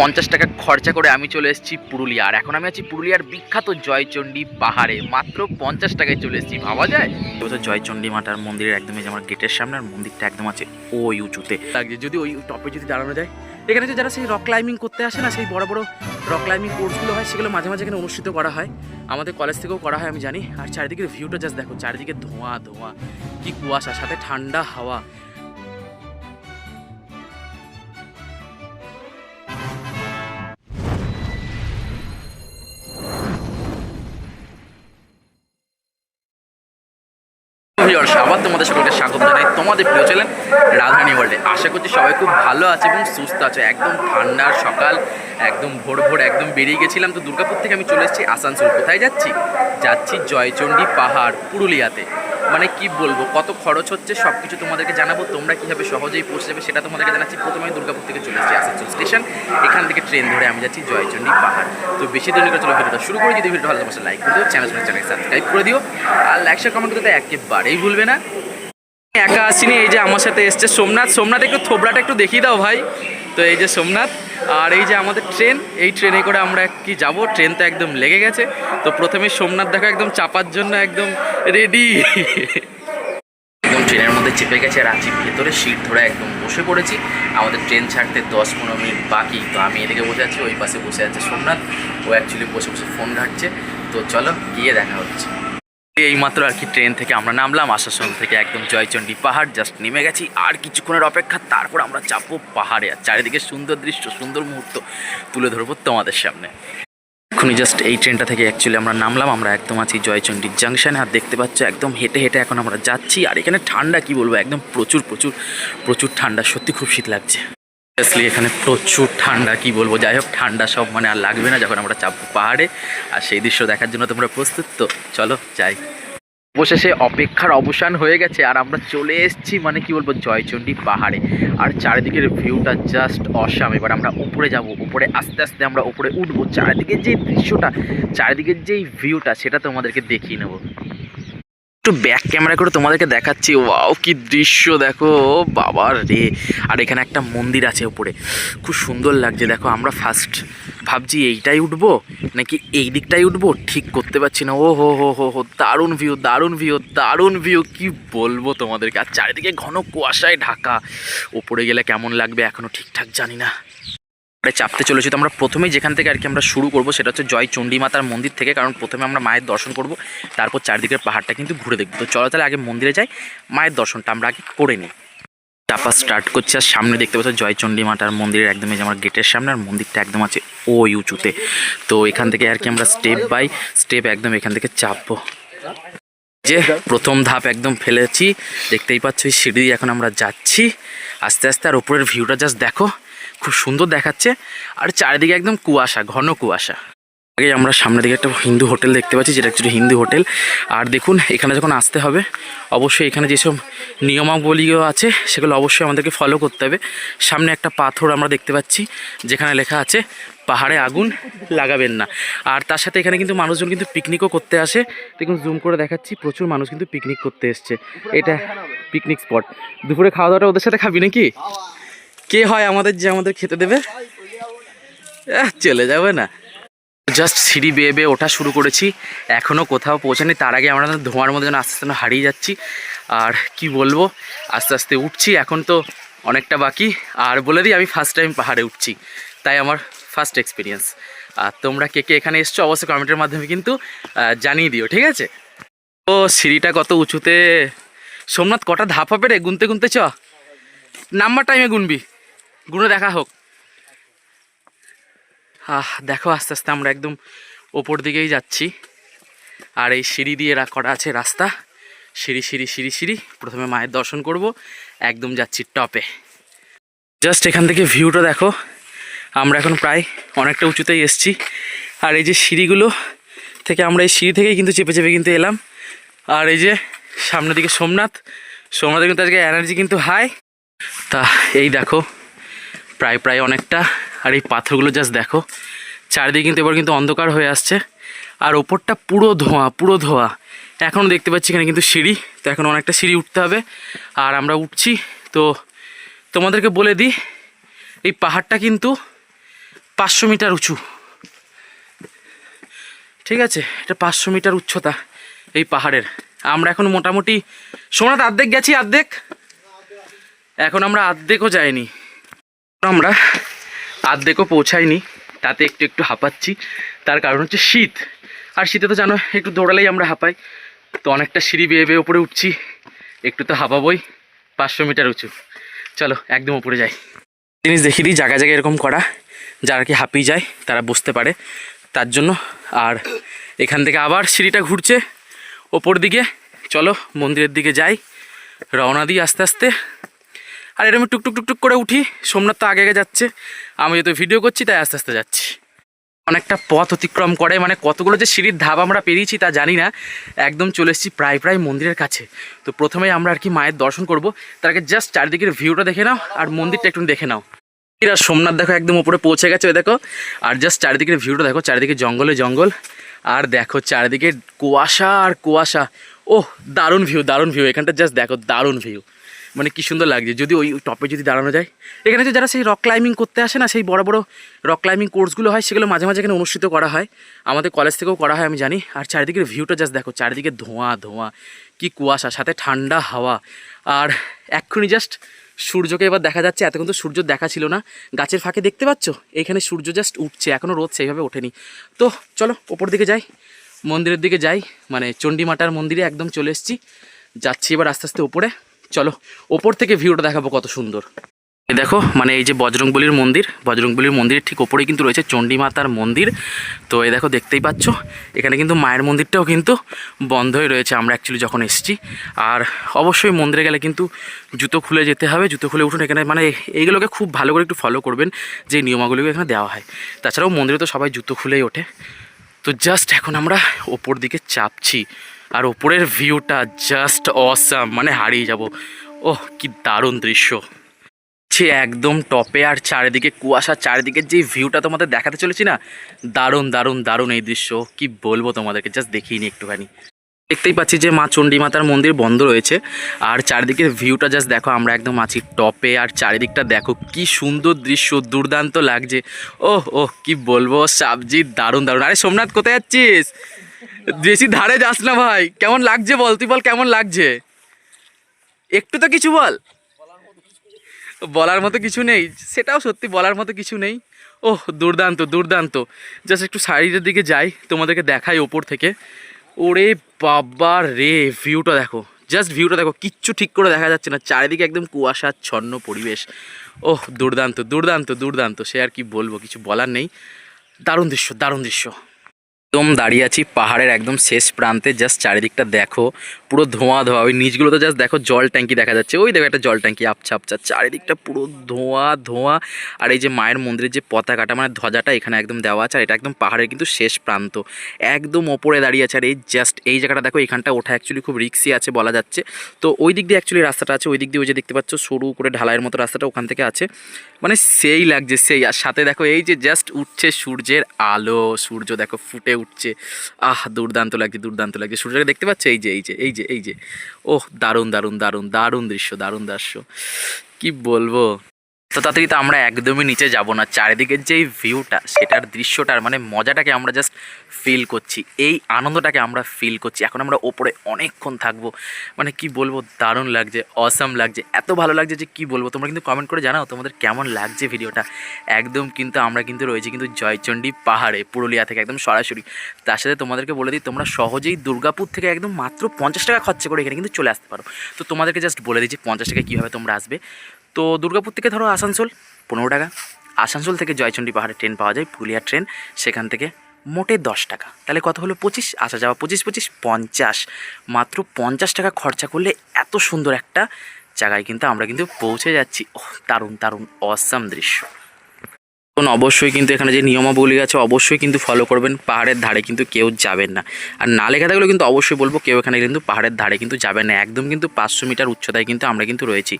পঞ্চাশ টাকা খরচা করে আমি চলে এসেছি পুরুলিয়া। আর এখন আমি আছি পুরুলিয়ার বিখ্যাত জয়চণ্ডী পাহাড়ে। মাত্র পঞ্চাশ টাকায় চলে এসেছি, ভাবা যায়? এবছর জয়চণ্ডী মাতার মন্দিরের একদমই যে আমার গেটের সামনে, আর মন্দিরটা একদম আছে ওই উঁচুতে। লাগছে, যদি ওই টপে যদি দাঁড়ানো যায়। এখানে যারা সেই রক ক্লাইম্বিং করতে আসে না, সেই বড় বড় রক ক্লাইম্বিং কোর্সগুলো হয়, সেগুলো মাঝে মাঝে এখানে অনুষ্ঠিত করা হয়। আমাদের কলেজ থেকেও করা হয়, আমি জানি। আর চারিদিকের ভিউটা জাস্ট দেখো, চারিদিকে ধোঁয়া ধোঁয়া, কি কুয়াশা, সাথে ঠান্ডা হাওয়া। ভিউয়ার্স আবার তোমাদের সকলকে স্বাগত জানাই তোমাদের প্রিয় চ্যানেল রাধানি ওয়ার্ল্ডে আশা করছি সবাই খুব ভালো আছে এবং সুস্থ আছে। একদম ঠান্ডার সকাল, একদম ভোর ভোর, একদম বেরিয়ে গেছিলাম তো দুর্গাপুর থেকে আমি চলে এসেছি আসানসোল। কোথায় যাচ্ছি? যাচ্ছি জয়চণ্ডী পাহাড়, পুরুলিয়াতে। মানে কি বলব, কত খরচ হচ্ছে সব কিছু তোমাদেরকে জানাব। তোমরা কীভাবে সহজেই পৌঁছে যাবে সেটা তোমাদেরকে জানাচ্ছি। প্রথমে আমি দুর্গাপুর থেকে চলে এসেছি আসানসোল স্টেশন। এখান থেকে ট্রেন ধরে আমি যাচ্ছি জয়চণ্ডী পাহাড়। তো বেশি দেরি করে চলো ভিডিওটা শুরু করে। যদি ভিডিওটা ভালো তোমার লাইক করে দিও চ্যানেল চ্যানেল সাবস্ক্রাইব করে দিও। আর লাইক শেয়ার কমেন্ট করতে একেবারেই ভুলবে না? একা আসিনি, এই যে আমার সাথে এসছে সোমনাথ। সোমনাথ, একটু থোবড়াটা একটু দেখিয়ে দাও ভাই। তো এই যে সোমনাথ, আর এই যে আমাদের ট্রেন, এই ট্রেনে করে আমরা কি যাব? ট্রেন তো একদম লেগে গেছে। তো প্রথমে সোমনাথ দেখো, একদম চাপার জন্য একদম রেডি একদম ট্রেনের মধ্যে চেপে গেছে আর আছি ভেতরে, সিট ধরে একদম বসে পড়েছি। আমাদের ট্রেন ছাড়তে দশ পনেরো মিনিট বাকি। তো আমি এদিকে বসে আছি, ওই পাশে বসে আছে সোমনাথ। ও অ্যাকচুয়ালি বসে বসে ফোন ঘাটছে। তো চলো গিয়ে দেখা হচ্ছে। এইমাত্র আর কি ট্রেন থেকে আমরা নামলাম, আসানসোল থেকে একদম জয়চণ্ডী পাহাড় জাস্ট নেমে গেছি। আর কিছুক্ষণের অপেক্ষা, তারপর আমরা চাপবো পাহাড়ে। আর চারিদিকে সুন্দর দৃশ্য, সুন্দর মুহূর্ত তুলে ধরবো তোমাদের সামনে। এখনই জাস্ট এই ট্রেনটা থেকে অ্যাকচুয়ালি আমরা নামলাম, আমরা একদম আছি জয়চণ্ডী জাংশনে আর দেখতে পাচ্ছ, একদম হেঁটে হেঁটে এখন আমরা যাচ্ছি। আর এখানে ঠান্ডা, কি বলব, একদম প্রচুর প্রচুর প্রচুর ঠান্ডা। সত্যি খুব শীত লাগছে। Obviously, এখানে প্রচুর ঠান্ডা, কি বলব? যাই হোক, ঠান্ডা সব মানে আর লাগবে না যখন আমরা চাপবো পাহাড়ে। আর সেই দৃশ্য দেখার জন্য তোমরা প্রস্তুত, তো চলো, যাই। অবশেষে অপেক্ষার অবসান হয়ে গেছে, আর আমরা চলে এসেছি মানে কি বলব, জয়চণ্ডী পাহাড়ে। আর চারিদিকের ভিউটা জাস্ট অসাম এবার আমরা উপরে যাব, উপরে আস্তে আস্তে আমরা উপরে উঠবো। চারিদিকের যে দৃশ্যটা, চারিদিকের যেই ভিউটা সেটা তোমাদেরকে দেখিয়ে নেব। একটু ব্যাক ক্যামেরা করে তোমাদেরকে দেখাচ্ছি। ওয়াও কি দৃশ্য দেখো, বাবার রে। আর এখানে একটা মন্দির আছে উপরে। খুব সুন্দর লাগছে। দেখো, আমরা ফার্স্ট ভাবছি এইটাই উঠবো, নাকি এই দিকটাই উঠবো? ঠিক করতে পারছি না। ও হো হো হো হো দারুণ ভিউ দারুণ ভিউ দারুণ ভিউ কি বলব তোমাদেরকে? আর চারিদিকে ঘন কুয়াশায় ঢাকা। ওপরে গেলে কেমন লাগবে? এখনও ঠিকঠাক জানি না। চাপতে চলেছি। তো আমরা প্রথমেই যেখান থেকে আর কি আমরা শুরু করব সেটা হচ্ছে জয় চণ্ডী মাতার মন্দির থেকে, কারণ প্রথমে আমরা মায়ের দর্শন করব, তারপর চারদিকের পাহাড়টা কিন্তু ঘুরে দেখব। তো চলো তাহলে আগে মন্দিরে যাই, মায়ের দর্শনটা আমরা আগে করে নিই। চাপা স্টার্ট করছি, আর সামনে দেখতে পাচ্ছ জয়চণ্ডী মাতার মন্দিরের একদমই যে আমার গেটের সামনে, আর মন্দিরটা একদম আছে ওই উঁচুতে। তো এখান থেকে আর কি আমরা স্টেপ বাই স্টেপ একদম এখান থেকে চাপবো। যে প্রথম ধাপ একদম ফেলেছি, দেখতেই পাচ্ছ সিঁড়ি এখন আমরা যাচ্ছি। আস্তে আস্তে আর ওপরের ভিউটা জাস্ট দেখো। খুব সুন্দর দেখাচ্ছে। আর চারিদিকে একদম কুয়াশা, ঘন কুয়াশা। আগে আমরা সামনের দিকে একটা হিন্দু হোটেল দেখতে পাচ্ছি, যেটা অ্যাকচুয়ালি হিন্দু হোটেল। আর দেখুন, এখানে যখন আসতে হবে, অবশ্যই এখানে যেসব নিয়মাবলীও আছে, সেগুলো অবশ্যই আমাদেরকে ফলো করতে হবে। সামনে একটা পাথর আমরা দেখতে পাচ্ছি, যেখানে লেখা আছে, পাহাড়ে আগুন লাগাবেন না। আর তার সাথে এখানে কিন্তু মানুষজন কিন্তু পিকনিকও করতে আসে। দেখুন জুম করে দেখাচ্ছি, প্রচুর মানুষ কিন্তু পিকনিক করতে এসছে। এটা পিকনিক স্পট দুপুরে খাওয়া দাওয়াটা ওদের সাথে খাবি নাকি? কে হয় আমাদের যে আমাদের খেতে দেবে? চলে যাবে না। জাস্ট সিঁড়ি বেয়ে বেয়ে ওঠা শুরু করেছি। এখনও কোথাও পৌঁছানি তার আগে আমরা ধোঁয়ার মধ্যে যেন আস্তে আস্তে হারিয়ে যাচ্ছি। আর কি বলব? আস্তে আস্তে উঠছি। এখন তো অনেকটা বাকি। আর বলে দিই, আমি ফার্স্ট টাইম পাহাড়ে উঠছি। তাই আমার ফার্স্ট এক্সপিরিয়েন্স আর তোমরা কে কে এখানে এসছো অবশ্যই কমেন্টের মাধ্যমে কিন্তু জানিয়ে দিও, ঠিক আছে? ও, সিঁড়িটা কত উঁচুতে? সোমনাথ, কটা ধাপ হবে রে? গুনতে গুনতে চ। নাম্বার টাইমে গুনবি। গুনে দেখা হোক। আহ, দেখো আস্তে আস্তে আমরা একদম ওপর দিকেই যাচ্ছি। আর এই সিঁড়ি দিয়ে করা আছে রাস্তা। সিঁড়ি সিঁড়ি সিঁড়ি সিঁড়ি। প্রথমে মায়ের দর্শন করব। একদম যাচ্ছি টপে। জাস্ট এখান থেকে ভিউটা দেখো। আমরা এখন প্রায় অনেকটা উঁচুতেই এসছি। আর এই যে সিঁড়িগুলো থেকে আমরা এই সিঁড়ি থেকেই কিন্তু চেপে চেপে কিন্তু এলাম। আর এই যে সামনের দিকে সোমনাথ। সোমনাথের কিন্তু আজকে এনার্জি কিন্তু হাই তা এই দেখো। প্রায় প্রায় অনেকটা। আর এই পাথরগুলো জাস্ট দেখো। চারিদিকে কিন্তু এবার কিন্তু অন্ধকার হয়ে আসছে। আর ওপরটা পুরো ধোঁয়া পুরো ধোঁয়া। এখন দেখতে পাচ্ছি এখানে কিন্তু সিঁড়ি। তো এখন অনেকটা সিঁড়ি উঠতে হবে। আর আমরা উঠছি। তো তোমাদেরকে বলে দিই, এই পাহাড়টা কিন্তু পাঁচশো মিটার উঁচু। ঠিক আছে? এটা পাঁচশো মিটার উচ্চতা এই পাহাড়ের। আমরা এখন মোটামুটি, সোমনাথ আর্ধেক গেছি আর্ধেক? এখন আমরা অর্ধেকও যাইনি। আমরা অর্ধেকও পৌঁছাইনি তাতে একটু একটু হাঁপাচ্ছি। তার কারণ হচ্ছে শীত। আর শীতে তো জানো, একটু দৌড়ালেই আমরা হাঁপাই। তো অনেকটা সিঁড়ি বেয়ে বেয়ে উপরে উঠছি। একটু তো হাঁপাবই, পাঁচশো মিটার উঁচু। চলো, একদম উপরে যাই। জিনিস দেখিয়ে দিই, জায়গায় জায়গায় এরকম করা। যারা কি হাঁপিয়ে যায়, তারা বুঝতে পারে। তার জন্য, আর এখান থেকে আবার সিঁড়িটা ঘুরছে। ওপর দিকে, চলো, মন্দিরের দিকে যাই। রওনা দিই আস্তে আস্তে। আর এরকম টুকটুক টুকটুক করে উঠি। সোমনাথ তো আগে আগে যাচ্ছে। আমি যেহেতু ভিডিও করছি, তাই আস্তে আস্তে যাচ্ছি। অনেকটা পথ অতিক্রম করে মানে কতগুলো যে সিঁড়ির ধাপ আমরা পেরিয়েছি তা জানি না। একদম চলে এসেছি প্রায় প্রায় মন্দিরের কাছে। তো প্রথমেই আমরা আর কি মায়ের দর্শন করব। তার আগে জাস্ট চারিদিকের ভিউটা দেখে নাও, আর মন্দিরটা একটু দেখে নাও। এরা সোমনাথ দেখো, একদম উপরে পৌঁছে গেছে দেখো। আর জাস্ট চারিদিকের ভিউটা দেখো, চারিদিকে জঙ্গলে জঙ্গল। আর দেখো চারিদিকে কুয়াশা আর কুয়াশা। ওহ, দারুণ ভিউ দারুণ ভিউ এখানটা জাস্ট দেখো, দারুণ ভিউ মানে কি সুন্দর লাগছে, যদি ওই টপে যদি দাঁড়ানো যায়। এখানে যে যারা সেই রক ক্লাইম্বিং করতে আসে না, সেই বড় বড় রক ক্লাইম্বিং কোর্সগুলো হয়, সেগুলো মাঝে মাঝে এখানে অনুষ্ঠিত করা হয়। আমাদের কলেজ থেকেও করা হয়, আমি জানি। আর চারিদিকের ভিউটা জাস্ট দেখো, চারিদিকে ধোঁয়া ধোঁয়া, কি কুয়াশা, সাথে ঠান্ডা হাওয়া। আর এক্ষুনি জাস্ট সূর্যকে এবার দেখা যাচ্ছে, এতক্ষণ তো সূর্য দেখা ছিল না। গাছের ফাঁকে দেখতে পাচ্ছ? এইখানে সূর্য জাস্ট উঠছে এখনও রোদ সেইভাবে ওঠেনি। তো চলো, ওপর দিকে যাই, মন্দিরের দিকে যাই মানে চণ্ডীমাটার মন্দিরে একদম চলে এসেছি। যাচ্ছি এবার আস্তে আস্তে ওপরে। চলো, ওপর থেকে ভিউটা দেখাবো কত সুন্দর। দেখো মানে এই যে বজরংবলির মন্দির, বজরংবলির মন্দিরের ঠিক ওপরেই কিন্তু রয়েছে চণ্ডী মাতার মন্দির। তো এই দেখো, দেখতেই পাচ্ছ, এখানে কিন্তু মায়ের মন্দিরটাও কিন্তু বন্ধই রয়েছে, আমরা অ্যাকচুয়ালি যখন এসেছি। আর অবশ্যই মন্দিরে গেলে কিন্তু জুতো খুলে যেতে হবে, জুতো খুলে উঠুন এখানে মানে এইগুলোকে খুব ভালো করে একটু ফলো করবেন, যে নিয়মাগুলিকে এখানে দেওয়া হয়। তাছাড়াও মন্দিরে তো সবাই জুতো খুলেই ওঠে। তো জাস্ট এখন আমরা ওপর দিকে চাপছি। আর ওপরের ভিউটা জাস্ট অসাম মানে হারিয়ে যাব। ওহ, কি দারুণ দৃশ্য। সে একদম টপে আর চারিদিকে কুয়াশা চারিদিকে যে ভিউটা তোমাদের দেখাতে চলেছি না, দারুণ দারুণ দারুণ এই দৃশ্য। কি বলব তোমাদেরকে জাস্ট দেখিয়ে নি একটুখানি। দেখতেই পাচ্ছি যে মা চণ্ডী মাতার মন্দির বন্ধ রয়েছে, আর চারিদিকের ভিউটা জাস্ট দেখো, আমরা একদম আছি টপে, আর চারিদিকটা দেখো, কি সুন্দর দৃশ্য, দুর্দান্ত লাগছে। ওহ ওহ, কি বলব সাবজি দারুণ দারুণ। আরে সোমনাথ, কোথায় যাচ্ছিস? বেশি ধারে যাস না ভাই। কেমন লাগছে বল? তুই বল, কেমন লাগছে? একটু তো কিছু বল। বলার মতো কিছু নেই। সেটাও সত্যি বলার মতো কিছু নেই। ওহ, দুর্দান্ত দুর্দান্ত। জাস্ট একটু সাইডের দিকে যাই, তোমাদেরকে দেখাই ওপর থেকে। ওরে বাবা রে ভিউটা দেখো। জাস্ট ভিউটা দেখো, কিচ্ছু ঠিক করে দেখা যাচ্ছে না। চারিদিকে একদম কুয়াশাচ্ছন্ন পরিবেশ। ওহ, দুর্দান্ত দুর্দান্ত দুর্দান্ত। সে আর কি বলব, কিছু বলার নেই। দারুণ দৃশ্য দারুণ দৃশ্য। একদম দাঁড়িয়ে আছি পাহাড়ের একদম শেষ প্রান্তে। জাস্ট চারিদিকটা দেখো, পুরো ধোঁয়া ধোঁয়া। ওই নিচগুলো তো জাস্ট দেখো জল ট্যাঙ্কি দেখা যাচ্ছে। ওই দেখো একটা জল ট্যাঙ্কি আপছা আপছা চারিদিকটা পুরো ধোঁয়া ধোঁয়া। আর এই যে মায়ের মন্দিরের যে পতাকাটা মানে ধ্বজাটা এখানে একদম দেওয়া আছে। আর এটা একদম পাহাড়ের কিন্তু শেষ প্রান্ত। একদম ওপরে দাঁড়িয়ে আছে। আর এই জাস্ট এই জায়গাটা দেখো, এখানটা ওঠা অ্যাকচুয়ালি খুব রিক্সি আছে বলা যাচ্ছে। তো ওই দিক দিয়ে অ্যাকচুয়ালি রাস্তাটা আছে। ওই দিক দিয়ে ওই যে দেখতে পাচ্ছ, সরু করে ঢালাইয়ের মতো রাস্তাটা ওখান থেকে আছে। মানে সেই লাগছে, সেই। আর সাথে দেখো, এই যে জাস্ট উঠছে সূর্যের আলো। সূর্য দেখো ফুটে উঠছে। আহ, দুর্দান্ত লাগছে দুর্দান্ত লাগছে। সূর্যটাকে দেখতে পাচ্ছে? এই যে এই যে এই যে এই যে। ওহ, দারুণ দারুণ দারুণ দারুণ দৃশ্য দারুণ দৃশ্য। কি বলব? তো তাড়াতাড়ি তো আমরা একদমই নিচে যাব না। চারিদিকের যেই ভিউটা সেটার দৃশ্যটার মানে মজাটাকে আমরা জাস্ট ফিল করছি। এই আনন্দটাকে আমরা ফিল করছি। এখন আমরা ওপরে অনেকক্ষণ থাকব। মানে কি বলব, দারুণ লাগছে অসাম লাগছে, এত ভালো লাগছে যে কি বলব। তোমরা কিন্তু কমেন্ট করে জানাও তোমাদের কেমন লাগছে ভিডিওটা। একদম কিন্তু আমরা কিন্তু রয়েছি কিন্তু জয়চণ্ডী পাহাড়ে, পুরুলিয়া থেকে একদম সরাসরি। তার সাথে তোমাদেরকে বলে দিই, তোমরা সহজেই দুর্গাপুর থেকে একদম মাত্র পঞ্চাশ টাকা খরচা করে এখানে কিন্তু চলে আসতে পারো। তো তোমাদেরকে জাস্ট বলে দিচ্ছি, পঞ্চাশ টাকা কীভাবে তোমরা আসবে? তো দুর্গাপুর থেকে ধরো আসানসোল, পনেরো টাকা। আসানসোল থেকে জয়চণ্ডী পাহাড়ে ট্রেন পাওয়া যায় পুরুলিয়ার ট্রেন সেখান থেকে মোটে দশ টাকা। তাহলে কত হলো? পঁচিশ? আসা যাওয়া পঁচিশ পঁচিশ, পঞ্চাশ। মাত্র পঞ্চাশ টাকা খরচা করলে এত সুন্দর একটা জায়গায় কিন্তু আমরা কিন্তু পৌঁছে যাচ্ছি। ও দারুণ দারুণ অসাম দৃশ্য। এখন অবশ্যই কিন্তু এখানে যে নিয়মাবলী আছে, অবশ্যই কিন্তু ফলো করবেন। পাহাড়ের ধারে কিন্তু কেউ যাবেন না। আর না লেখা থাকলেও কিন্তু অবশ্যই বলব, কেউ এখানে কিন্তু পাহাড়ের ধারে কিন্তু যাবেন না। একদম কিন্তু পাঁচশো মিটার উচ্চতায় কিন্তু আমরা কিন্তু রয়েছি।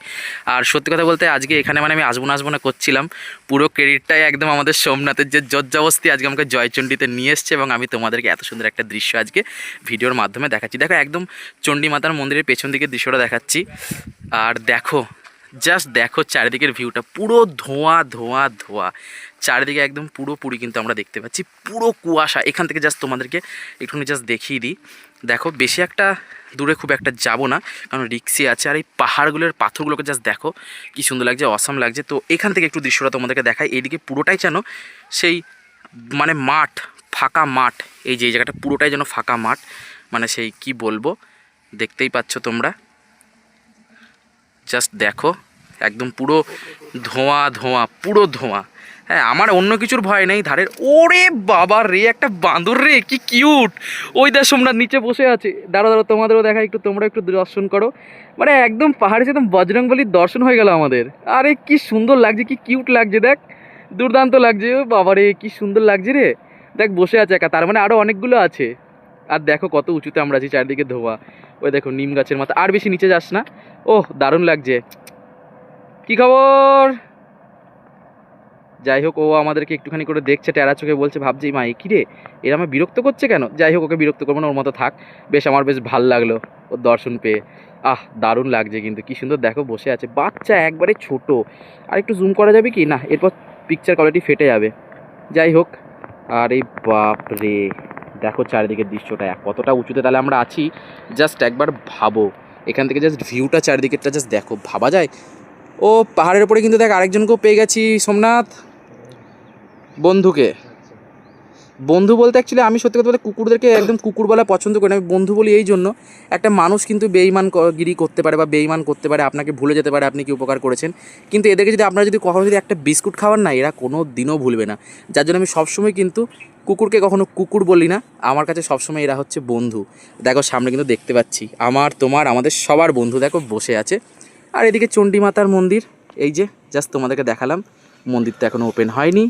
আর সত্যি কথা বলতে আজকে এখানে মানে আমি আসব না আসব না করছিলাম। পুরো ক্রেডিটটাই একদম আমাদের সোমনাথের যে জজ্জাবস্তি আজকে আমাকে জয়চণ্ডীতে নিয়ে এসছে এবং আমি তোমাদেরকে এত সুন্দর একটা দৃশ্য আজকে ভিডিওর মাধ্যমে দেখাচ্ছি। দেখো একদম চণ্ডী মাতার মন্দিরের পেছন দিকে দৃশ্যটা দেখাচ্ছি। আর দেখো জাস্ট দেখো চারিদিকের ভিউটা পুরো ধোঁয়া ধোঁয়া ধোঁয়া। চারিদিকে একদম পুরোপুরি কিন্তু আমরা দেখতে পাচ্ছি, পুরো কুয়াশা। এখান থেকে জাস্ট তোমাদেরকে একটুখানি জাস্ট দেখিয়ে দিই। দেখো, বেশি একটা দূরে খুব একটা যাব না, কারণ রিক্সি আছে, আর এই পাহাড়গুলোর পাথরগুলোকে জাস্ট দেখো, কি সুন্দর লাগছে অসাম লাগছে। তো এখান থেকে একটু দৃশ্যটা তোমাদেরকে দেখায় এইদিকে পুরোটাই যেন সেই মানে মাঠ, ফাঁকা মাঠ, এই যে জায়গাটা পুরোটাই যেন ফাঁকা মাঠ মানে সেই কি বলব, দেখতেই পাচ্ছ তোমরা। জাস্ট দেখো, একদম পুরো ধোঁয়া ধোঁয়া, পুরো ধোঁয়া। হ্যাঁ আমার অন্য কিছুর ভয় নেই, ধারের। ওরে বাবা রে, একটা বাঁদর রে, কি কিউট। ওই দেশ সোমনাথ নিচে বসে আছে। দাঁড়ো দাঁড়ো তোমাদেরও দেখা, একটু তোমরা একটু দর্শন করো। মানে একদম পাহাড়ে একদম বজরংবলির দর্শন হয়ে গেল আমাদের। আরে কি সুন্দর লাগছে, কি কিউট লাগছে, দেখ। দুর্দান্ত লাগছে, ও বাবা রে, কি সুন্দর লাগছে রে। দেখ, বসে আছে একা, তার মানে আরও অনেকগুলো আছে। আর দেখো কত উঁচুতে আমরা আছি, চারিদিকে ধোয়া। ওই দেখো, নিম গাছের মাথা। আর বেশি নিচে যাস না। ওহ, দারুণ লাগছে। কি খবর? যাই হোক, ও আমাদেরকে একটুখানি করে দেখছে, টেরা চোখে বলছে, ভাবছি মা কি রে? এরা আমার বিরক্ত করছে কেন? যাই হোক, ওকে বিরক্ত করব না, ওর মতো থাক। বেশ, আমার বেশ ভালো লাগল ওর দর্শন পেয়ে। আহ, দারুণ লাগছে কিন্তু, কি সুন্দর, দেখো, বসে আছে। বাচ্চা একবারে ছোট। আর একটু জুম করা যাবে কি? না, এরপর পিকচার কোয়ালিটি ফেটে যাবে। যাই হোক, আরে বাপ রে, দেখো চারিদিকের দৃশ্যটা, এক, কতটা উঁচুতে তাহলে আমরা আছি? জাস্ট একবার ভাবো। এখান থেকে জাস্ট ভিউটা চারিদিকেরটা জাস্ট দেখো, ভাবা যায়? ও, পাহাড়ের উপরে কিন্তু দেখ, আরেকজনকেও পেয়ে গেছি, সোমনাথ। বন্ধুকে। বন্ধু বলতে অ্যাকচুয়ালি আমি সত্যি কথা বলতে কুকুরদেরকে একদম কুকুর বলা পছন্দ করি আমি বন্ধু বলি এই জন্য, একটা মানুষ কিন্তু বেইমান গিরি করতে পারে বা বেইমান করতে পারে, আপনাকে ভুলে যেতে পারে, আপনি কি উপকার করেছেন। কিন্তু এদেরকে যদি আপনারা যদি কখনো যদি একটা বিস্কুট খাওয়ান না, এরা কোনো দিনও ভুলবে না। যার জন্য আমি সবসময় কিন্তু কুকুরকে কখনো কুকুর বলি না, আমার কাছে সবসময় এরা হচ্ছে বন্ধু। দেখো, সামনে কিন্তু দেখতে পাচ্ছি, আমার, তোমার, আমাদের সবার বন্ধু দেখো বসে আছে। আর এদিকে চণ্ডী মাতার মন্দির, এই যে জাস্ট তোমাদেরকে দেখালাম। মন্দিরটা এখনও ওপেন হয়নি।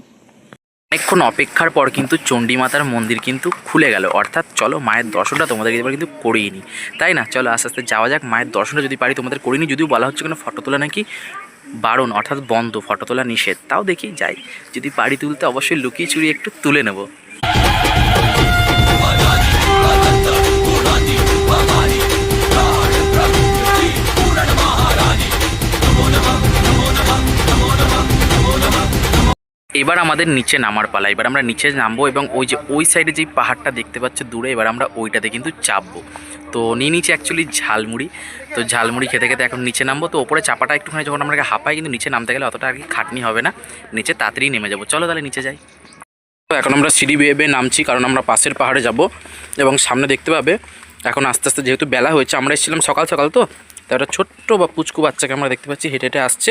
অনেকক্ষণ অপেক্ষার পর কিন্তু চণ্ডীমাতার মন্দির কিন্তু খুলে গেল। অর্থাৎ চলো মায়ের দর্শনটা তোমাদেরকে এবার কিন্তু করিয়ে নিই। তাই না? চলো আস্তে আস্তে যাওয়া যাক। মায়ের দর্শনটা যদি পারি তোমাদের করিনি যদিও বলা হচ্ছে কোনো ফটো তোলা নাকি বারণ, অর্থাৎ বন্ধ, ফটো তোলা নিষেধ। তাও দেখি যাই। যদি পারি তুলতে অবশ্যই লুকিয়ে চুরি একটু তুলে নেব। এবার আমাদের নিচে নামার পালা, এবার আমরা নিচে নামবো এবং ওই যে, ওই সাইডে যেই পাহাড়টা দেখতে পাচ্ছ দূরে, এবার আমরা ওইটাতে কিন্তু চাপবো। তো নিয়ে নিচে অ্যাকচুয়ালি ঝালমুড়ি। তো ঝালমুড়ি খেতে খেতে এখন নিচে নামবো। তো ওপরে চাপাটা একটুখানি যখন আমরা হাঁপাই কিন্তু নিচে নামতে গেলে অতটা আর কি খাটনি হবে না। নিচে তাড়াতাড়ি নেমে যাব। চলো তাহলে নিচে যাই। তো এখন আমরা সিঁড়ি বেয়ে বেয়ে নামছি, কারণ আমরা পাশের পাহাড়ে যাব। এবং সামনে দেখতে পাবে, এখন আস্তে আস্তে যেহেতু বেলা হয়েছে, আমরা এসেছিলাম সকাল সকাল তো। তো একটা ছোট্ট বা পুচকু বাচ্চাকে আমরা দেখতে পাচ্ছি, হেঁটে হেঁটে আসছে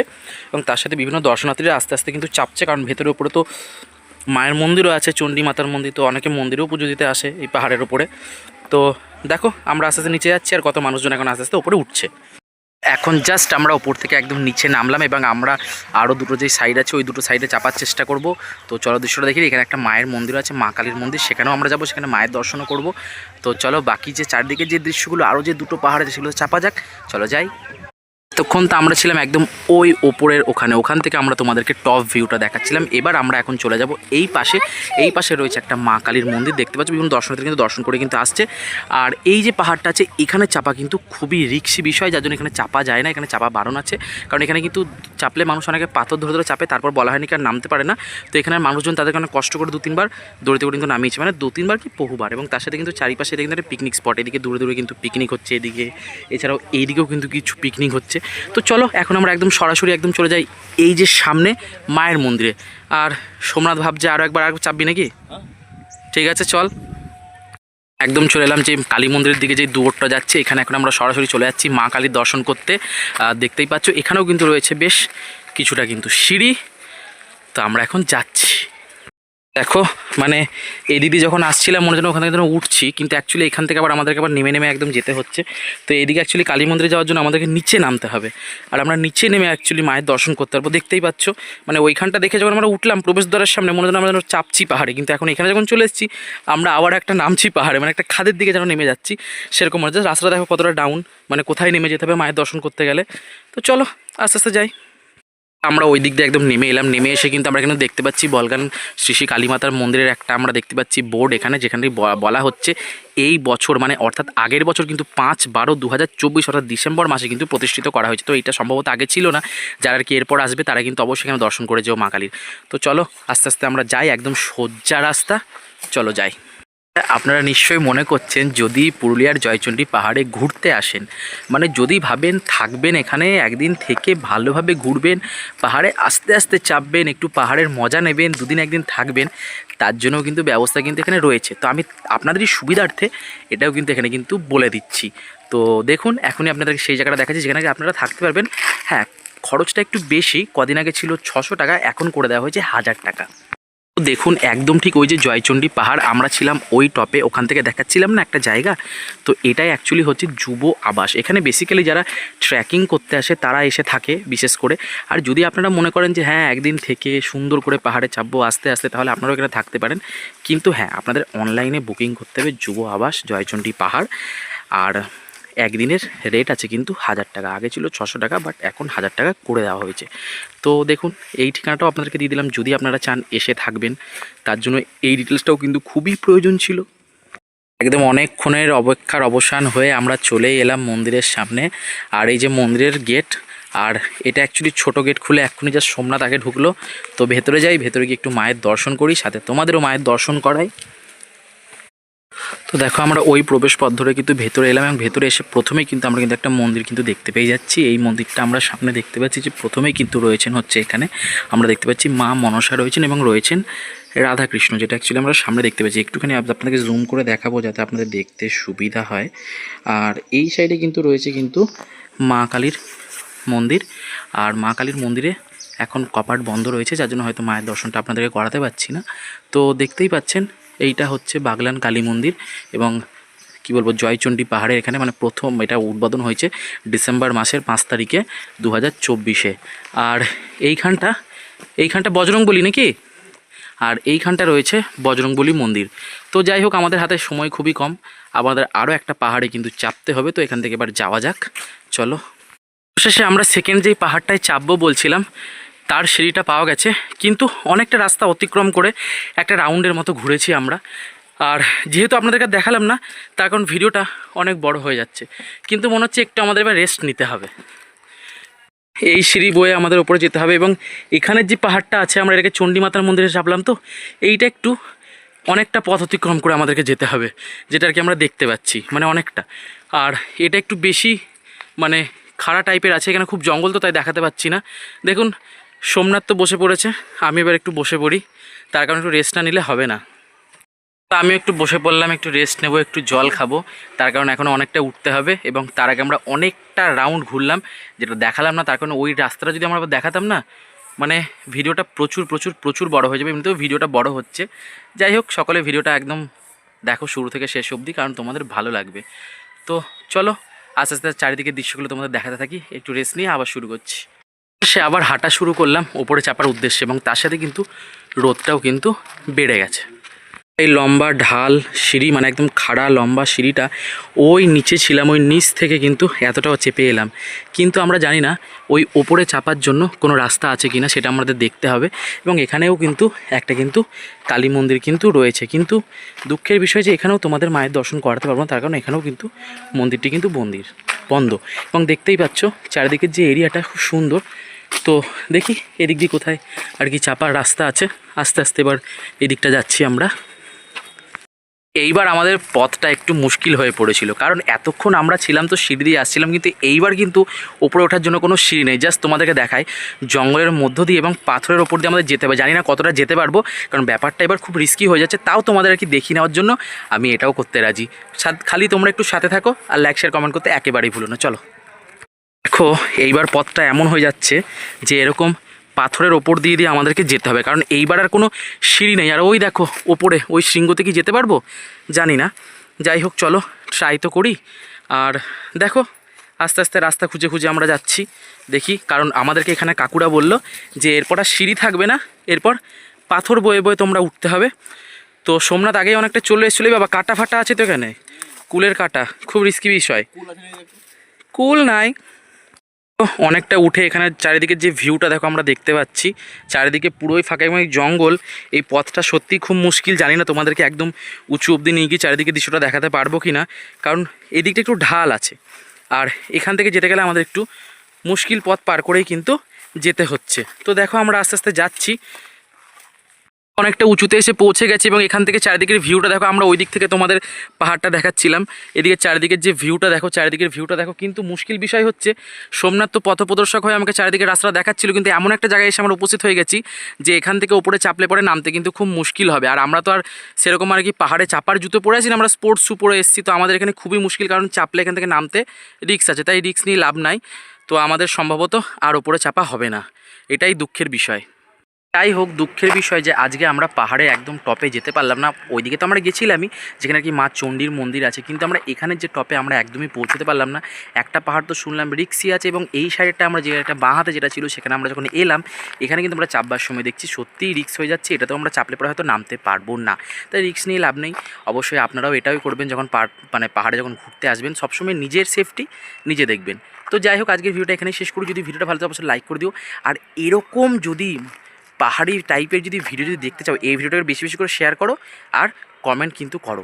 এবং তার সাথে বিভিন্ন দর্শনার্থীরা আস্তে আস্তে কিন্তু চাপছে কারণ ভেতরের উপরে তো মায়ের মন্দিরও আছে, চণ্ডী মাতার মন্দির, তো অনেকে মন্দিরেও পুজো দিতে আসে এই পাহাড়ের উপরে। তো দেখো, আমরা আস্তে আস্তে নিচে যাচ্ছি আর কত মানুষজন এখন আস্তে আস্তে উপরে উঠছে। এখন জাস্ট আমরা ওপর থেকে একদম নিচে নামলাম এবং আমরা আরও দুটো যে সাইড আছে, ওই দুটো সাইডে চাপার চেষ্টা করব। তো চলো দৃশ্যটা দেখি, এখানে একটা মায়ের মন্দির আছে, মা কালীর মন্দির, সেখানেও আমরা যাব, সেখানে মায়ের দর্শনও করব। তো চলো বাকি যে চারদিকে যে দৃশ্যগুলো আরও যে দুটো পাহাড় আছে, সেগুলো চাপা যাক। চলো যাই। তখন তো আমরা ছিলাম একদম ওই ওপরের ওখানে। ওখান থেকে আমরা তোমাদেরকে টপ ভিউটা দেখাচ্ছিলাম। এবার আমরা এখন চলে যাব এই পাশে। এই পাশে রয়েছে একটা মা কালীর মন্দির, দেখতে পাচ্ছ? বিভিন্ন দর্শনার্থী কিন্তু দর্শন করে কিন্তু আসছে। আর এই যে পাহাড়টা আছে, এখানে চাপা কিন্তু খুবই রিক্সি বিষয়, যার জন্য এখানে চাপা যায় না, এখানে চাপা বারণ আছে। কারণ এখানে কিন্তু চাপলে মানুষ অনেকে পাথর ধরে ধরে চাপে, তারপর বলা হয়নি কারণ নামতে পারে না। তো এখানে মানুষজন তাদের কারণে কষ্ট করে দু তিনবার দৌড়তে করে কিন্তু নামিয়েছে। মানে দু তিনবার কি বহুবার। এবং তার সাথে কিন্তু চারিপাশে এদিকে কিন্তু একটা পিকনিক স্পট এদিকে দূরে দূরে কিন্তু পিকনিক হচ্ছে, এদিকে। এছাড়াও এইদিকেও কিন্তু কিছু পিকনিক হচ্ছে। তো চলো, এখন আমরা একদম সরাসরি একদম চলে যাই এই যে সামনে মায়ের মন্দিরে। আর সোমনাথ ভাবছে আরও একবার আর চাপবি নাকি? ঠিক আছে, চল। একদম চলে এলাম যে কালী মন্দিরের দিকে যে দুয়ারটা যাচ্ছে, এখানে এখন আমরা সরাসরি চলে যাচ্ছি মা কালীর দর্শন করতে। দেখতেই পাচ্ছ, এখানেও কিন্তু রয়েছে বেশ কিছুটা কিন্তু সিঁড়ি। তো আমরা এখন যাচ্ছি। দেখো মানে এই দিদি যখন আসছিলাম, মনে যেন ওখান থেকে যেন উঠছি, কিন্তু অ্যাকচুয়ালি এখান থেকে আবার আমাদেরকে আবার নেমে নেমে একদম যেতে হচ্ছে। তো এইদিকে অ্যাকচুয়ালি কালী মন্দিরে যাওয়ার জন্য আমাদেরকে নিচে নামতে হবে। আর আমরা নিচে নেমে অ্যাকচুয়ালি মায়ের দর্শন করতে পারব। দেখতেই পাচ্ছ মানে ওইখানটা দেখে যখন আমরা উঠলাম, প্রবেশদ্বারের সামনে, মনে যেন আমরা যেন চাপছি পাহাড়ে। কিন্তু এখন এখানে যখন চলে এসেছি, আমরা আবার একটা নামছি পাহাড়ে। মানে একটা খাদের দিকে যেন নেমে যাচ্ছি, সেরকম মনে হচ্ছে। রাস্তাটা দেখো কতটা ডাউন মানে কোথায় নেমে যেতে হবে মায়ের দর্শন করতে গেলে। তো চলো, আস্তে আস্তে যাই। আমরা ওই দিক দিয়ে একদম নেমে এলাম। নেমে এসে কিন্তু আমরা এখানে দেখতে পাচ্ছি বলগান শ্রী শ্রী কালীমাতার মন্দিরের একটা আমরা দেখতে পাচ্ছি বোর্ড এখানে, যেখানে বলা হচ্ছে এই বছর মানে অর্থাৎ আগের বছর কিন্তু পাঁচ বারো দু হাজার চব্বিশ অর্থাৎ ডিসেম্বর মাসে কিন্তু প্রতিষ্ঠিত করা হয়েছে। তো এটা সম্ভবত আগে ছিল না। যারা আর কি এরপর আসবে তারা কিন্তু অবশ্যই এখানে দর্শন করে যেও মা কালীর। তো চলো আস্তে আস্তে আমরা যাই, একদম সোজা রাস্তা। চলো যাই। আপনারা নিশ্চয়ই মনে করছেন যদি পুরুলিয়ার জয়চণ্ডী পাহাড়ে ঘুরতে আসেন মানে যদি ভাবেন থাকবেন এখানে, একদিন থেকে ভালোভাবে ঘুরবেন, পাহাড়ে আস্তে আস্তে চাপবেন, একটু পাহাড়ের মজা নেবেন, দুদিন একদিন থাকবেন, তার জন্যও কিন্তু ব্যবস্থা কিন্তু এখানে রয়েছে। তো আমি আপনাদেরই সুবিধার্থে এটাও কিন্তু এখানে কিন্তু বলে দিচ্ছি। তো দেখুন, এখনই আপনাদেরকে সেই জায়গাটা দেখাচ্ছি, যেখানে আপনারা থাকতে পারবেন। হ্যাঁ খরচটা একটু বেশি, কদিন আগে ছিল ছশো টাকা, এখন করে দেওয়া হয়েছে হাজার টাকা। দেখুন, একদম ঠিক ওই যে জয়চণ্ডী পাহাড়, আমরা ছিলাম ওই টপে, ওখান থেকে দেখাচ্ছিলাম না একটা জায়গা। তো এটাই অ্যাকচুয়ালি হচ্ছে যুব আবাস। এখানে বেসিক্যালি যারা ট্রেকিং করতে আসে, তারা এসে থাকে, বিশেষ করে। আর যদি আপনারা মনে করেন যে হ্যাঁ একদিন থেকে সুন্দর করে পাহাড়ে চাপবো আস্তে আস্তে, তাহলে আপনারাও এখানে থাকতে পারেন। কিন্তু হ্যাঁ আপনাদের অনলাইনে বুকিং করতে হবে যুব আবাস, জয়চণ্ডী পাহাড়। আর একদিনের রেট আছে কিন্তু হাজার টাকা। আগে ছিল ছশো টাকা বাট এখন হাজার টাকা করে দেওয়া হয়েছে। তো দেখুন, এই ঠিকানাটাও আপনাদেরকে দিয়ে দিলাম। যদি আপনারা চান এসে থাকবেন, তার জন্য এই ডিটেলসটাও কিন্তু খুবই প্রয়োজন ছিল। একদম অনেকক্ষণের অপেক্ষার অবসান হয়ে আমরা চলে এলাম মন্দিরের সামনে। আর এই যে মন্দিরের গেট আর এটা অ্যাকচুয়ালি ছোট গেট খুলে এক্ষুনি যা সোমনাথ আগে ঢুকলো। তো ভেতরে যাই, ভেতরে গিয়ে একটু মায়ের দর্শন করি, সাথে তোমাদেরও মায়ের দর্শন করাই। তো দেখো, আমরা ওই প্রবেশ পথ ধরে কিন্তু ভেতরে এলাম এবং ভেতরে এসে প্রথমেই কিন্তু আমরা কিন্তু একটা মন্দির কিন্তু দেখতে পেয়ে যাচ্ছি। এই মন্দিরটা আমরা সামনে দেখতে পাচ্ছি যে প্রথমেই কিন্তু রয়েছেন হচ্ছে এখানে। আমরা দেখতে পাচ্ছি মা মনসা রয়েছেন এবং রয়েছেন রাধাকৃষ্ণ, যেটা অ্যাকচুয়ালি আমরা সামনে দেখতে পাচ্ছি একটুখানি আপ- আপনাদেরকে জুম করে দেখাবো যাতে আপনাদের দেখতে সুবিধা হয়। আর এই সাইডে কিন্তু রয়েছে কিন্তু মা কালীর মন্দির। আর মা কালীর মন্দিরে এখন কপাট বন্ধ রয়েছে, যার জন্য হয়তো মায়ের দর্শনটা আপনাদেরকে করাতে পারছি না। তো দেখতেই পাচ্ছেন এইটা হচ্ছে বাগলান কালী মন্দির এবং কি বলব, জয়চণ্ডী পাহাড়ের এখানে মানে প্রথম এটা উদ্বোধন হয়েছে ডিসেম্বর মাসের পাঁচ তারিখে দু হাজার চব্বিশে। আর এইখানটা এইখানটা বজরং বলি নাকি? আর এইখানটা রয়েছে বজরংবলী মন্দির। তো যাই হোক, আমাদের হাতে সময় খুবই কম, আমাদের আরও একটা পাহাড়ে কিন্তু চাপতে হবে, তো এখান থেকে এবার যাওয়া যাক। চলো। শেষে আমরা সেকেন্ড যেই পাহাড়টায় চাপবো বলছিলাম তার সিঁড়িটা পাওয়া গেছে। কিন্তু অনেকটা রাস্তা অতিক্রম করে একটা রাউন্ডের মতো ঘুরেছি আমরা। আর যেহেতু আপনাদেরকে দেখালাম না, তার কারণ ভিডিওটা অনেক বড় হয়ে যাচ্ছে। কিন্তু মনে হচ্ছে একটু আমাদের এবার রেস্ট নিতে হবে। এই সিঁড়ি বয়ে আমাদের ওপরে যেতে হবে এবং এখানের যে পাহাড়টা আছে, আমরা এটাকে চণ্ডীমাতার মন্দিরে চাপলাম তো, এইটা একটু অনেকটা পথ অতিক্রম করে আমাদেরকে যেতে হবে, যেটা আর কি আমরা দেখতে পাচ্ছি মানে অনেকটা। আর এটা একটু বেশি মানে খাড়া টাইপের আছে, এখানে খুব জঙ্গল তো তাই দেখাতে পাচ্ছি না। দেখুন সোমনাথ তো বসে পড়েছে, আমি এবার একটু বসে পড়ি। তার কারণে একটু রেস্ট না নিলে হবে না। তো আমি একটু বসে পড়লাম, একটু রেস্ট নেব, একটু জল খাব। তার কারণে এখন অনেকটা উঠতে হবে এবং তার আগে আমরা অনেকটা রাউন্ড ঘুরলাম, যেটা দেখালাম না, তার কারণে ওই রাস্তাটা যদি আমরা দেখাতাম না মানে ভিডিওটা প্রচুর প্রচুর প্রচুর বড় হয়ে যাবে। এমনিতেও ভিডিওটা বড় হচ্ছে। যাই হোক, সকলে ভিডিওটা একদম দেখো শুরু থেকে শেষ অবধি, কারণ তোমাদের ভালো লাগবে। তো চলো, আস্তে আস্তে চারিদিকে দৃশ্যগুলো তোমাদের দেখাতে থাকি, একটু রেস্ট নিয়ে আবার শুরু করছি। সে আবার হাঁটা শুরু করলাম ওপরে চাপার উদ্দেশ্যে এবং তার সাথে কিন্তু রোদটাও কিন্তু বেড়ে গেছে। এই লম্বা ঢাল সিঁড়ি মানে একদম খাড়া লম্বা সিঁড়িটা, ওই নিচে ছিলাম, ওই নিচ থেকে কিন্তু এতটাও চেপে এলাম। কিন্তু আমরা জানি না ওই ওপরে চাপার জন্য কোনো রাস্তা আছে কিনা, সেটা আমাদের দেখতে হবে এবং এখানেও কিন্তু একটা কিন্তু কালী মন্দির কিন্তু রয়েছে। কিন্তু দুঃখের বিষয় যে এখানেও তোমাদের মায়ের দর্শন করাতে পারব না, তার কারণ এখানেও কিন্তু মন্দিরটি কিন্তু মন্দির বন্ধ। এবং দেখতেই পাচ্ছ, চারিদিকের যে এরিয়াটা খুব সুন্দর। তো দেখি এদিক দিয়ে কোথায় আর কি চাপার রাস্তা আছে। আস্তে আস্তে এবার এদিকটা যাচ্ছি আমরা। এইবার আমাদের পথটা একটু মুশকিল হয়ে পড়েছিল। কারণ এতক্ষণ আমরা ছিলাম তো সিঁড়ি দিয়ে আসছিলাম, কিন্তু এইবার কিন্তু ওপরে ওঠার জন্য কোনো সিঁড়ি নেই। জাস্ট তোমাদেরকে দেখায় জঙ্গলের মধ্য দিয়ে এবং পাথরের ওপর দিয়ে আমাদের যেতে হবে। জানি না কতটা যেতে পারব, কারণ ব্যাপারটা এবার খুব রিস্কি হয়ে যাচ্ছে, তাও তোমাদের আর কি দেখি নেওয়ার জন্য আমি এটাও করতে রাজি। খালি তোমরা একটু সাথে থাকো আর লাইক শেয়ার কমেন্ট করতে একেবারেই ভুলো না। চলো। দেখো, এইবার পথটা এমন হয়ে যাচ্ছে যে এরকম পাথরের ওপর দিয়ে দিয়ে আমাদেরকে যেতে হবে। কারণ এইবার আর কোনো সিঁড়ি নেই। আর ওই দেখো ওপরে ওই শৃঙ্গতে কি যেতে পারব? জানি না। যাই হোক চলো ট্রাই তো করি। আর দেখো আস্তে আস্তে রাস্তা খুঁজে খুঁজে আমরা যাচ্ছি। দেখি কারণ আমাদেরকে এখানে কাকুরা বলল যে এরপর আর সিঁড়ি থাকবে না। এরপর পাথর বয়ে বয়ে তোমরা উঠতে হবে। তো সোমনাথ আগেই অনেকটা চলে এসেছিল। বাবা কাটা ফাটা আছে তো এখানে? কুলের কাটা। খুব রিস্কি বিষয়। কুল নাই। অনেকটা উঠে এখানে চারিদিকে যে ভিউটা দেখো আমরা দেখতে পাচ্ছি, চারিদিকে পুরোই ফাঁকা এবং জঙ্গল, এই পথটা সত্যিই খুব মুশকিল, জানি না তোমাদেরকে একদম উঁচু অবধি নিয়ে গিয়ে চারিদিকে দৃশ্যটা দেখাতে পারব কি না কারণ এদিকটা একটু ঢাল আছে। আর এখান থেকে যেতে গেলে আমাদের একটু মুশকিল পথ পার করেই কিন্তু যেতে হচ্ছে। তো দেখো আমরা আস্তে আস্তে যাচ্ছি অনেকটা উঁচুতে এসে পৌঁছে গেছে এবং এখান থেকে চারিদিকের ভিউটা দেখো, আমরা ওই দিক থেকে তোমাদের পাহাড়টা দেখাচ্ছিলাম। এদিকে চারিদিকের যে ভিউটা দেখো, চারিদিকের ভিউটা দেখো, কিন্তু মুশকিল বিষয় হচ্ছে, সোমনাথ তো পথপ্রদর্শক হয়ে আমাকে চারিদিকে রাস্তা দেখাচ্ছিল, কিন্তু এমন একটা জায়গায় এসে আমরা উপস্থিত হয়ে গেছি যে এখান থেকে ওপরে চাপলে পরে নামতে কিন্তু খুব মুশকিল হবে। আর আমরা তো আর সেরকম আর কি পাহাড়ে চাপার জুতো পরে আছি আমরা স্পোর্টস শু পরে এসেছি, তো আমাদের এখানে খুবই মুশকিল, কারণ চাপলে এখান থেকে নামতে রিক্স আছে, তাই রিক্স নিয়ে লাভ নাই। তো আমাদের সম্ভবত আর ওপরে চাপা হবে না। এটাই দুঃখের বিষয়। যাই হোক দুঃখের বিষয় যে আজকে আমরা পাহাড়ে একদম টপে যেতে পারলাম না। ওইদিকে তো আমরা গেছিলামই, যেখানে কি মা চণ্ডীর মন্দির আছে। কিন্তু আমরা এখানের যে টপে আমরা একদমই পৌঁছতে পারলাম না। একটা পাহাড় তো শুনলাম রিক্সি আছে এবং এই সাইডটা আমরা যে একটা বাঁ হাতে যেটা ছিল, সেখানে আমরা যখন এলাম, এখানে কিন্তু আমরা চাপবার সময় দেখছি। সত্যিই রিক্স হয়ে যাচ্ছে, এটা তো আমরা চাপলে পরে হয়তো নামতে পারব না। তাই রিক্স নিয়ে লাভ নেই। অবশ্যই আপনারাও এটাই করবেন যখন মানে পাহাড়ে যখন ঘুরতে আসবেন। সবসময় নিজের সেফটি নিজে দেখবেন। তো যাই হোক, আজকের ভিডিওটা এখানে শেষ করি। যদি ভিডিওটা ভালো অবশ্যই লাইক করে দিও। আর এরকম যদি পাহাড়ি টাইপের যদি ভিডিও যদি দেখতে চাও, এই ভিডিওটাকে বেশি বেশি করে শেয়ার করো আর কমেন্ট কিন্তু করো।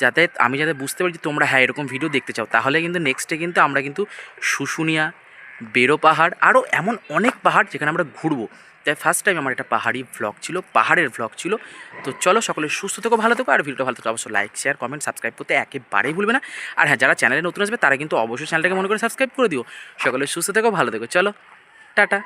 যাতে আমি যাতে বুঝতে পারি যে তোমরা হ্যাঁ এরকম ভিডিও দেখতে চাও। তাহলে কিন্তু নেক্সটে কিন্তু আমরা কিন্তু শুশুনিয়া, বেরো পাহাড় আরও এমন অনেক পাহাড় যেখানে আমরা ঘুরবো। তাই ফার্স্ট টাইম আমার একটা পাহাড়ি ভ্লগ ছিল, পাহাড়ের ভ্লগ ছিল। তো চলো সকলে সুস্থ থেকো, ভালো থেকো, আর ভিডিওটা ভালো থেকো অবশ্যই লাইক শেয়ার কমেন্ট সাবস্ক্রাইব করতে একেবারেই ভুলবে না। আর হ্যাঁ যারা চ্যানেলে নতুন আসবে, তারা কিন্তু অবশ্যই চ্যানেলটাকে মনে করে সাবস্ক্রাইব করে দিও। সকলে সুস্থ থেকো, ভালো থেকো। চলো, টাটা।